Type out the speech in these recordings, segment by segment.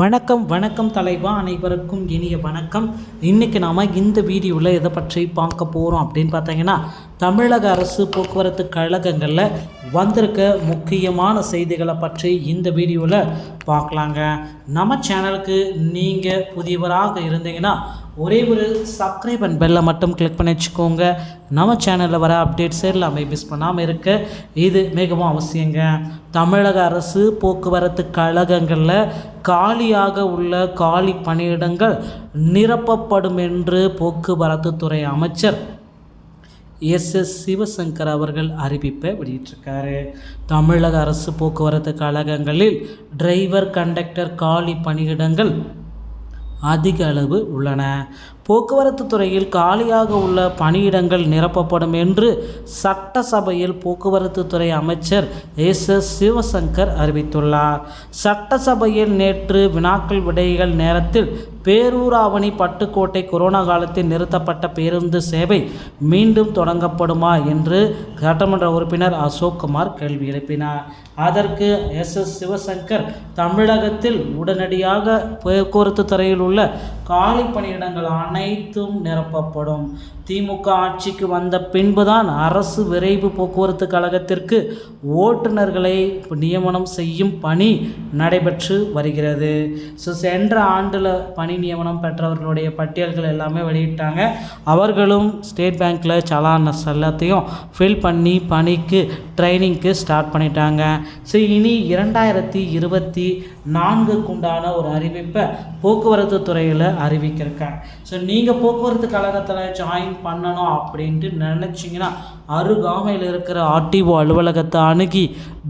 வணக்கம் வணக்கம் தலைவா. அனைவருக்கும் இனிய வணக்கம். இன்றைக்கி நாம் இந்த வீடியோவில் எதை பற்றி பார்க்க போகிறோம் அப்படின்னு பார்த்தீங்கன்னா தமிழக அரசு போக்குவரத்து கழகங்களில் வந்திருக்க முக்கியமான செய்திகளை பற்றி இந்த வீடியோவில் பார்க்கலாங்க. நம்ம சேனலுக்கு நீங்கள் புதியவராக இருந்தீங்கன்னா ஒரே ஒரு சப்ஸ்கிரைப் அண்ட் பெல்லை மட்டும் கிளிக் பண்ணி வச்சுக்கோங்க. நம்ம சேனலில் வர அப்டேட்ஸ் எல்லாமே மிஸ் பண்ணாமல் இருக்க. இது மிகவும் அவசியங்க. தமிழக அரசு போக்குவரத்து கழகங்களில் காலியாக உள்ள காலி பணியிடங்கள் நிரப்பப்படும் என்று போக்குவரத்து துறை அமைச்சர் எஸ் எஸ் சிவசங்கர் அவர்கள் அறிவிப்பை வெளியிட்டிருக்காரு. தமிழக அரசு போக்குவரத்து கழகங்களில் டிரைவர் கண்டக்டர் காலி பணியிடங்கள் அதிக அளவு உள்ளன. போக்குவரத்து துறையில் காலியாக உள்ள பணியிடங்கள் நிரப்பப்படும் என்று சட்டசபையில் போக்குவரத்து துறை அமைச்சர் எஸ். எஸ். சிவசங்கர் அறிவித்துள்ளார். சட்டசபையில் நேற்று வினாக்கள் விடைகள் நேரத்தில் பேரூராவணி பட்டுக்கோட்டை கொரோனா காலத்தில் நிறுத்தப்பட்ட பேருந்து சேவை மீண்டும் தொடங்கப்படுமா என்று சட்டமன்ற உறுப்பினர் அசோக் குமார் கேள்வி எழுப்பினார். அதற்கு எஸ். எஸ். சிவசங்கர் தமிழகத்தில் உடனடியாக போக்குவரத்து துறையில் உள்ள காலி பணியிடங்களான அனைத்தும் நிரப்பப்படும். திமுக ஆட்சிக்கு வந்த பின்புதான் அரசு விரைவு போக்குவரத்து கழகத்திற்கு ஓட்டுநர்களை நியமனம் செய்யும் பணி நடைபெற்று வருகிறது. ஸோ சென்ற ஆண்டில் பணி நியமனம் பெற்றவர்களுடைய பட்டியல்கள் எல்லாமே வெளியிட்டாங்க. அவர்களும் ஸ்டேட் பேங்க்கில் சலான் எல்லாத்தையும் ஃபில் பண்ணி பணிக்கு ட்ரைனிங்க்கு ஸ்டார்ட் பண்ணிட்டாங்க. ஸோ இனி இரண்டாயிரத்தி இருபத்தி நான்குக்கு உண்டான ஒரு அறிவிப்பை போக்குவரத்து துறையில் அறிவிக்கிருக்காங்க ஸோ நீங்கள் போக்குவரத்து கழகத்தில் ஜாயின் பண்ணணும் அப்படின்ட்டு நினச்சிங்கன்னா அருகாமையில் இருக்கிற ஆர்டிஓ அலுவலகத்தை அணுகி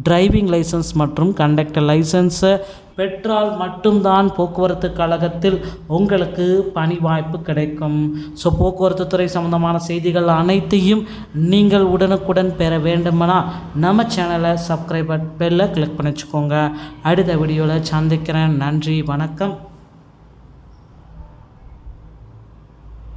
டிரைவிங் லைசன்ஸ் மற்றும் கண்டக்டர் லைசன்ஸை பெற்றால் மட்டும்தான் போக்குவரத்து கழகத்தில் உங்களுக்கு பணி வாய்ப்பு கிடைக்கும். ஸோ போக்குவரத்து துறை சம்மந்தமான செய்திகள் அனைத்தையும் நீங்கள் உடனுக்குடன் பெற வேண்டுமானால் நம்ம சேனலை சப்ஸ்கிரைப் பெல்லை கிளிக் பண்ணி வச்சுக்கோங்க. அடுத்த வீடியோவில் சந்திக்கிறேன். நன்றி வணக்கம்.